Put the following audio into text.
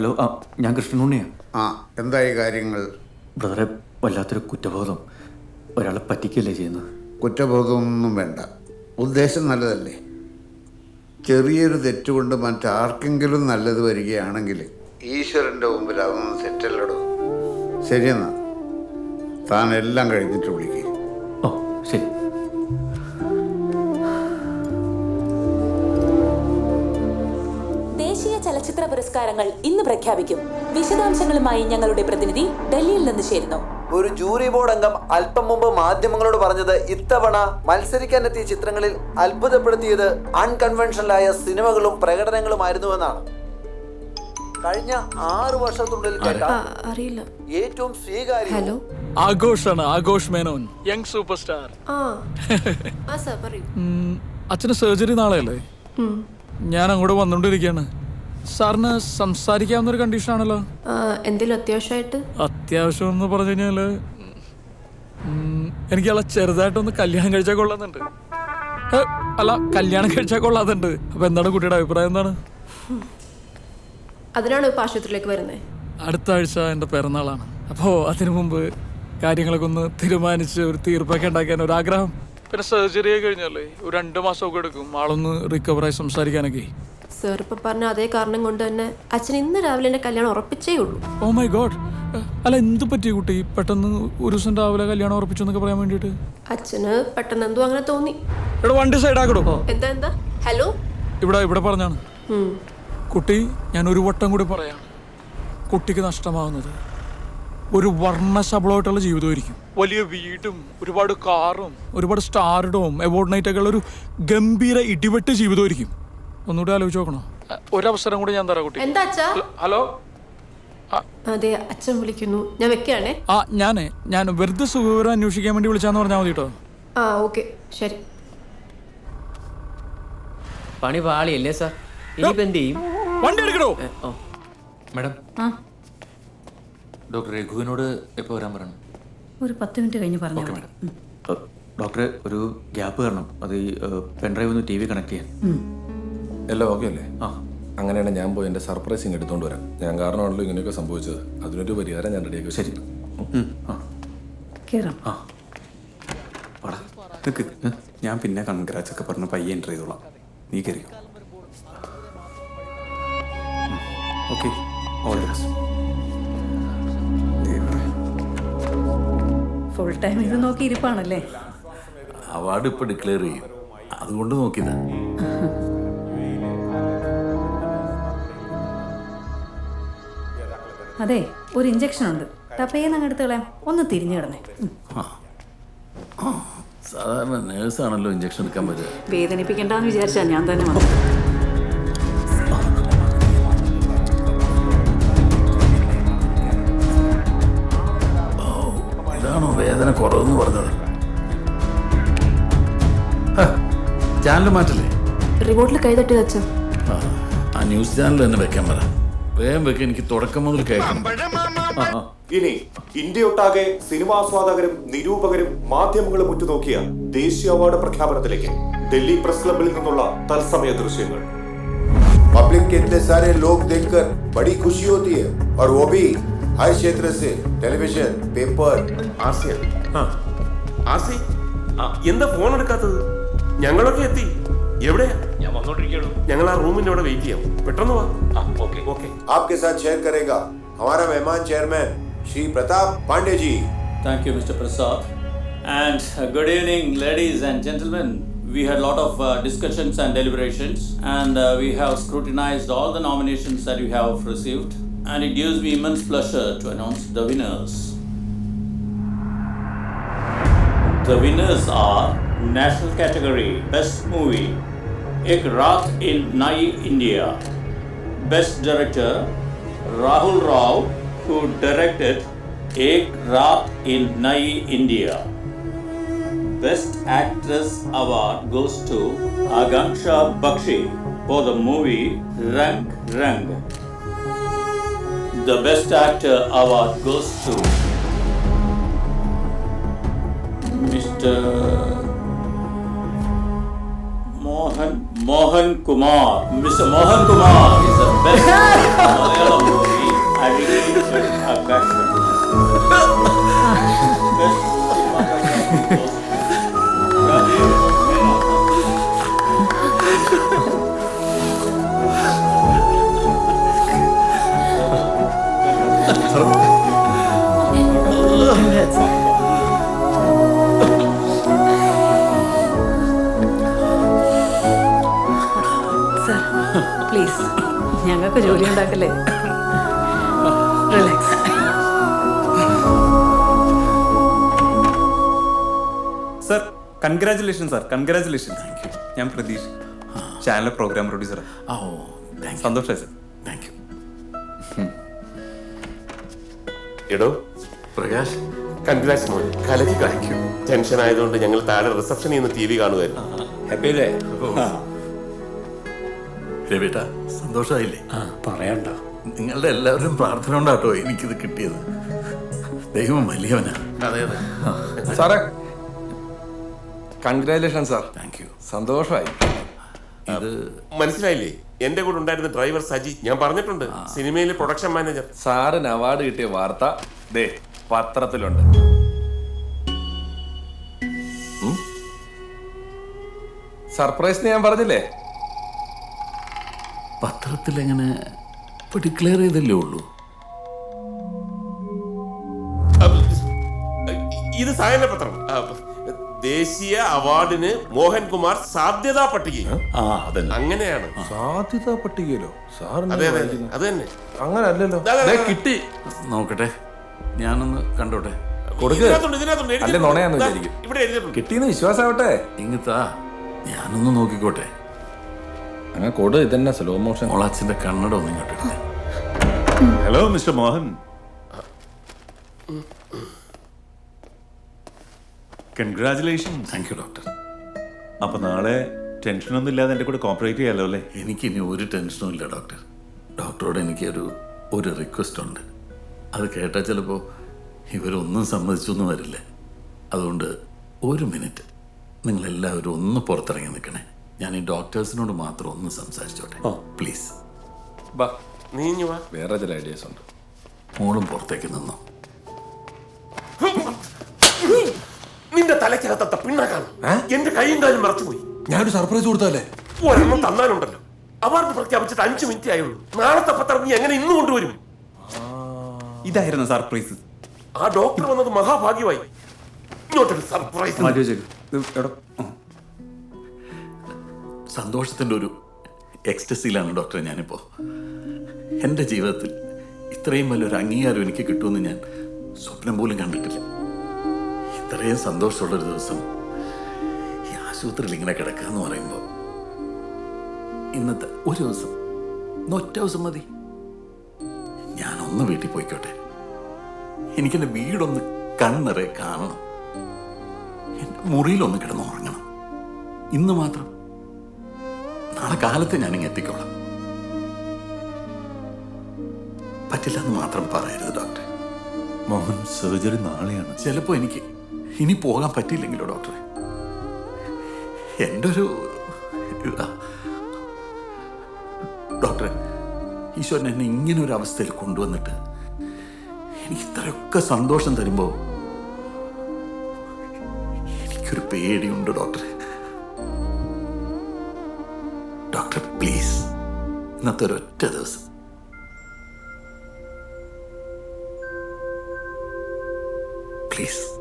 Hello ആ ഞാൻ കൃഷ്ണനുണ്ണിയാണ് ആ എന്തായി കാര്യങ്ങൾ? ബ്രദറെ വല്ലാത്തൊരു കുറ്റബോധം. ഒരാളെ പറ്റിക്കല്ലേ ചെയ്യുന്നത്? കുറ്റബോധമൊന്നും വേണ്ട. ഉദ്ദേശം നല്ലതല്ലേ? ചെറിയൊരു തെറ്റുകൊണ്ട് മറ്റാർക്കെങ്കിലും നല്ലത് വരികയാണെങ്കിൽ ഈശ്വരന്റെ മുമ്പിൽ അതൊന്നും തെറ്റല്ലടോ ശരിയെന്നാ. താൻ എല്ലാം കഴിഞ്ഞിട്ട് വിളിക്കുക ഓ ശരി. പുരസ്കാരങ്ങൾ ഇന്ന് പ്രഖ്യാപിക്കും. വിശദാംശങ്ങളുമായി ഞങ്ങളുടെ പ്രതിനിധി ഡൽഹിയിൽ നിന്ന് ചേരുന്നു. ഒരു ജൂറി ബോർഡ് അംഗം അല്പം മുമ്പ് മാധ്യമങ്ങളോട് പറഞ്ഞത് ഇത്തവണ മത്സരിക്കാനെത്തിയ ചിത്രങ്ങളിൽ അത്ഭുതപ്പെടുത്തിയത് അൺകൺവെൻഷനലായ സിനിമകളും പ്രകടനങ്ങളുമായിരുന്നുവെന്നാണ്. കഴിഞ്ഞ ആറു വർഷത്തിനുള്ളിൽ അറിയില്ല. ഏറ്റവും സ്വീകാര്യ hello? ആഘോഷാണ് Aghosh Menon. Young super star അച്ഛന് സർജറി നാളെയല്ലേ? ഞാൻ അങ്ങോട്ട് വന്നുകൊണ്ടിരിക്കുകയാണ് സാറിന് സംസാരിക്കാവുന്ന ഒരു കണ്ടീഷൻ ആണല്ലോ എന്തെങ്കിലും അത്യാവശ്യമായിട്ട്? അത്യാവശ്യം എന്ന് പറഞ്ഞു കഴിഞ്ഞാൽ എനിക്ക് അല്ല ചെറുതായിട്ടൊന്ന് കല്യാണം കഴിച്ചാൽ കൊള്ളാന്നുണ്ട്. അല്ല കല്യാണം കഴിച്ചാൽ കൊള്ളാതുണ്ട്. അപ്പൊ എന്താണ് കുട്ടിയുടെ അഭിപ്രായം എന്താണ്? അതിനാണ് ഇപ്പൊ ആശുപത്രിയിലേക്ക് വരുന്നത് അടുത്ത ആഴ്ച എന്റെ പിറന്നാളാണ്. അപ്പോ അതിനു മുമ്പ് കാര്യങ്ങളൊക്കെ ഒന്ന് തീരുമാനിച്ച് ഒരു തീർപ്പൊക്കെ ഉണ്ടാക്കാൻ ഒരു ആഗ്രഹം പിന്നെ സർജറി കഴിഞ്ഞാലേ ഒരു രണ്ട് മാസമൊക്കെ എടുക്കും. ആളൊന്ന് റിക്കവറായി സംസാരിക്കാനൊക്കെ. സാർ ഇപ്പൊ പറഞ്ഞ അതേ കാരണം കൊണ്ട് തന്നെ അച്ഛൻ ഇന്ന് രാവിലെ എന്റെ കല്യാണം ഉറപ്പിച്ചേ ഉള്ളൂ. ഓ മൈ ഗോഡ് അല്ല എന്ത് പറ്റി കുട്ടി? പെട്ടെന്ന് ഒരു ദിവസം രാവിലെ കല്യാണം ഉറപ്പിച്ചു എന്നൊക്കെ പറയാൻ വേണ്ടിട്ട് അച്ഛന് പെട്ടെന്ന് എന്തോ അങ്ങനെ തോന്നി. ഇവിടെ വണ്ടി സൈഡ് ആക്കടോ. എന്താ എന്താ? ഹലോ ഇവിടെ ഇവിടെ പറഞ്ഞാണ്. കുട്ടി ഞാൻ ഒരു വട്ടം കൂടി പറയാം കുട്ടിക്ക് നഷ്ടമാകുന്നത് ഒരു വർണശബളമായിട്ടുള്ള ജീവിതമായിരിക്കും. വലിയ വീടും ഒരുപാട് കാറും ഒരുപാട് സ്റ്റാർഡും അവാർഡ് നൈറ്റ് ഒക്കെ ഉള്ള ഒരു ഗംഭീര ഇടിവെട്ട് ജീവിതമായിരിക്കും. ഒന്നുകൂടി ആലോചിച്ച് നോക്കണോ? ഒരവസരം കൂടി ഞാൻ തരാം കുട്ടി. എന്താ അച്ഛാ? ഹലോ അതെ അച്ഛൻ വിളിക്കുന്നു. ഞാൻ വെക്കുകയാണേ. ആ ഞാനേ ഞാൻ വെറുതെ സുഖവിവരം അന്വേഷിക്കാൻ വേണ്ടി വിളിച്ചാന്ന് പറഞ്ഞാൽ മതി കേട്ടോ ആ ഓക്കെ ശരി. പണി പാളിയല്ലേ സാർ? ഇനിയിപ്പോ എന്ത് ചെയ്യും? വണ്ടി എടുക്കണോ മാഡം. ഡോക്ടർ രഘുവിനോട് എപ്പോൾ വരാൻ പറയണം? ഒരു പത്ത് മിനിറ്റ് കഴിഞ്ഞ് പറഞ്ഞു ഓക്കെ മാഡം. ഡോക്ടറെ ഒരു ഗ്യാപ്പ് കാരണം അത് ഈ പെൻഡ്രൈവ് ഒന്ന് ടി വി കണക്ട് ചെയ്യാൻ. എല്ലാം ഓക്കെ അല്ലേ? ആ. അങ്ങനെയാണ് ഞാൻ പോയി എന്റെ സർപ്രൈസിങ് എടുത്തുകൊണ്ട് വരാം ഞാൻ കാരണമാണല്ലോ ഇങ്ങനെയൊക്കെ സംഭവിച്ചത്. അതിനൊരു പരിഹാരം ഞാൻ റെഡിയാക്കി ശരി. ആ. കയറാം ആ. വാടാ നിക്ക്. ഞാൻ പിന്നെ കൺഗ്രാറ്റ്സ് ഒക്കെ പറഞ്ഞ് പയ്യെ എന്റർ ചെയ്തോളാം. നീ കയറി okay all the best full time ഇത് നോക്കി ഇരിപ്പാണല്ലേ? അവാർഡ് ഇപ്പൊ ഡിക്ലെയർ ചെയ്യും. അതുകൊണ്ട് നോക്കിയതാ. അതെ ഒരു ഇഞ്ചക്ഷൻ ഉണ്ട്. ടപ്പേന്ന് അങ്ങ് എടുത്ത് കളയാം ഒന്ന് തിരിഞ്ഞു കിടന്നേ. സാധാരണ നേഴ്സാണല്ലോ ഇഞ്ചക്ഷൻ എടുക്കാൻ പറ്റുക വേദനിപ്പിക്കണ്ടെന്ന് വിചാരിച്ചാ ഞാൻ തന്നെ വന്നു. ഇതാണോ വേദന കുറവെന്ന് പറഞ്ഞത്? ചാനൽ മാറ്റല്ലേ? റിമോട്ടിൽ കൈതട്ടി ആ, ആ ന്യൂസ് ചാനൽ തന്നെ വെക്കാൻ പറ. വേഗം വെക്കാൻ എനിക്ക് തുടക്കം മുതൽ കേൾക്കണം ഇനി ഇന്ത്യയൊട്ടാകെ സിനിമാസ്വാദകരും നിരൂപകരും മാധ്യമങ്ങളും ഉറ്റുനോക്കിയ ദേശീയ അവാർഡ് പ്രഖ്യാപനത്തിലേക്ക് ഡൽഹി പ്രസ് ക്ലബിൽ നിന്നുള്ള തത്സമയ ദൃശ്യങ്ങൾ पब्लिक के इतने सारे लोग देखकर बड़ी खुशी होती है और वो भी हर क्षेत्र से टेलीविजन पेपर ആസിയ ആസി എന്താ ഫോൺ എടുക്കാത്തത് ഞങ്ങളൊക്കെ എത്തി എവിടെയാ ഞാൻ വന്നോണ്ടിരിക്കുന്നു ഞങ്ങൾ ആ റൂമിന്റെ അവിടെ വെയിറ്റ് ചെയ്യാം പെട്ടെന്ന് വാ ഓക്കെ ഓക്കെ आपके साथ शेयर करेगा हमारा मेहमान chairman Shri Pratap Pandey ji Thank you, Mr. Prasad. And uh, good evening, ladies and gentlemen. We had a lot of uh, discussions and deliberations, and uh, we have scrutinized all the nominations that we have received. And it gives me immense pleasure to announce the winners. The winners are National Category Best Movie Ek Raat in Nai India. Best Director Rahul Rao, who directed Ek Raat in Nai India. Best Actress Award goes to Aganksha Bakshi for the movie Rang Rang. The Best Actor Award goes to Mr. Mohan Kumar. Mr. Mohan Kumar is the best Malayalam movie. I really enjoyed Akash. best ഞങ്ങൾക്ക് ജോലി ഉണ്ടാക്കല്ലേ? Relax sir congratulation sir. Congratulation ഞാൻ Pratheesh channel program producer ഓ സന്തോഷമായി sir thank you എടോ. Prakash. Congrats മോൻ കലക്കി കളിക്കും ടെൻഷൻ ആയതുകൊണ്ട് ഞങ്ങൾ താഴെ റിസപ്ഷനിൽ നിന്ന് ടി വി കാണുമായിരുന്നു ഹാപ്പി അല്ലേ? രവിട്ട സന്തോഷമായില്ലേ? പറയണ്ട. നിങ്ങളുടെ എല്ലാവരും പ്രാർത്ഥന കൊണ്ടാട്ടോ എനിക്കിത് കിട്ടിയത്. ദൈവം വലിയവനാ. അതെ അതെ. സാറേ കൺഗ്രാലേഷൻ സാർ താങ്ക് യു സന്തോഷമായി. ഇത് മനസ്സിലായില്ലേ? എന്റെ കൂടെ ഉണ്ടായിരുന്ന ഡ്രൈവർ സജി ഞാൻ പറഞ്ഞിട്ടുണ്ട് സിനിമയിലെ പ്രൊഡക്ഷൻ മാനേജർ സാറിന് അവാർഡ് കിട്ടിയ വാർത്ത ദേ പത്രത്തിലുണ്ട്. സർപ്രൈസ് ഞാൻ പറഞ്ഞില്ലേ? പത്രത്തിൽ എങ്ങനെ ഇപ്പൊ ഡിക്ലെയർ ചെയ്തല്ലേ ഉള്ളൂ? ഇത് സായന പത്രം. ദേശീയ അവാർഡിന് മോഹൻകുമാർ സാധ്യതാ പട്ടിക അങ്ങനെയാണ്. സാധ്യതാ പട്ടികയിലോ? സാറിന് അതെ തന്നെ. അങ്ങനെ അല്ലല്ലോ. കിട്ടി. നോക്കട്ടെ. ഞാനൊന്ന് കണ്ടോട്ടെ? കൊടുക്ക്. ഇതിനകത്തുണ്ട്, ഇതിനകത്തുണ്ട്, അല്ലെ എഴുതിയിട്ടുണ്ട്. നുണയാന്ന് ദാ, വിചാരിക്കും ഇവിടെ എഴുതിയിട്ടുണ്ട്. കിട്ടിയെന്ന് വിശ്വാസാവട്ടെ. ഇങ്ങത്താ ഞാനൊന്ന് നോക്കിക്കോട്ടെ. അങ്ങനെ കൊടു ഇതന്നെ സ്ലോ മോഷൻ മോളാച്ചിന്റെ കണ്ണട ഒന്നും ഇങ്ങോട്ട് hello mister Mohan congratulation thank you doctor അപ്പൊ നാളെ ടെൻഷനൊന്നും ഇല്ലാതെ എന്റെ കൂടെ കോപ്പറേറ്റ് ചെയ്യാലോ അല്ലേ? എനിക്കിനി ഒരു ടെൻഷനും ഇല്ല ഡോക്ടർ ഡോക്ടറോട് എനിക്ക് ഒരു ഒരു റിക്വസ്റ്റ് ഉണ്ട്. അത് കേട്ടാൽ ചിലപ്പോൾ ഇവരൊന്നും സമ്മതിച്ചൊന്നും വരില്ല. അതുകൊണ്ട് ഒരു മിനിറ്റ് നിങ്ങളെല്ലാവരും ഒന്ന് പുറത്തിറങ്ങി നിൽക്കണേ. ഞാൻ ഈ ഡോക്ടേഴ്സിനോട് മാത്രം ഒന്ന് സംസാരിച്ചോട്ടെ. പ്ലീസ് ബാ നീ ഇഞ്ഞി വാ. വേറെ ചില ഐഡിയാസ് ഉണ്ട്. മോളും പുറത്തേക്ക് നിന്നു. നിന്റെ തലയ്ക്കകത്ത പിണ്ണാക്കാണ് എന്റെ കൈയും കാലും മറച്ചുപോയി. ഞാനൊരു സർപ്രൈസ് കൊടുത്തല്ലേ ഒരെണ്ണം തന്നാലുണ്ടല്ലോ. അവാർഡ് പ്രഖ്യാപിച്ചിട്ട് അഞ്ചു മിനിറ്റ് ആയുള്ളൂ. നാളത്തെ പത്രം നീ എങ്ങനെ ഇന്ന് കൊണ്ടുവരും? ഇതായിരുന്നു സർപ്രൈസ്. ആ ഡോക്ടർ വന്നത് മഹാഭാഗ്യമായി. ഇങ്ങോട്ടൊരു സർപ്രൈസ് സന്തോഷത്തിന്റെ ഒരു എക്സ്റ്റസിയിലാണ് ഡോക്ടറെ ഞാനിപ്പോൾ എന്റെ ജീവിതത്തിൽ ഇത്രയും വലിയൊരു അംഗീകാരം എനിക്ക് കിട്ടുമെന്ന് ഞാൻ സ്വപ്നം പോലും കണ്ടിട്ടില്ല. ഇത്രയും സന്തോഷമുള്ളൊരു ദിവസം ഈ ആശുപത്രിയിൽ ഇങ്ങനെ കിടക്കുക എന്ന് പറയുമ്പോൾ ഇന്നത്തെ ഒരു ദിവസം ഒറ്റ ദിവസം മതി. ഞാനൊന്ന് വീട്ടിൽ പോയിക്കോട്ടെ. എനിക്കെന്റെ വീടൊന്ന് കണ്ണിറേ കാണണം. എന്റെ മുറിയിലൊന്ന് കിടന്ന് ഉറങ്ങണം. ഇന്ന് മാത്രം നാളെ കാലത്ത് ഞാനിങ്ങ് എത്തിക്കോളാം. പറ്റില്ല എന്ന് മാത്രം പറയരുത് ഡോക്ടർ മോഹൻ സർജറി നാളെയാണ്. ചിലപ്പോ എനിക്ക് ഇനി പോകാൻ പറ്റിയില്ലെങ്കിലോ ഡോക്ടറെ. എന്റെ ഒരു ഡോക്ടറെ ഈശ്വരൻ എന്നെ ഇങ്ങനെ ഒരു അവസ്ഥയിൽ കൊണ്ടുവന്നിട്ട് എനിക്ക് ഇത്രയൊക്കെ സന്തോഷം തരുമ്പോൾ എനിക്കൊരു പേടിയുണ്ട് ഡോക്ടറെ. ഇന്നത്തെ ഒരൊറ്റ ദിവസം. പ്ലീസ്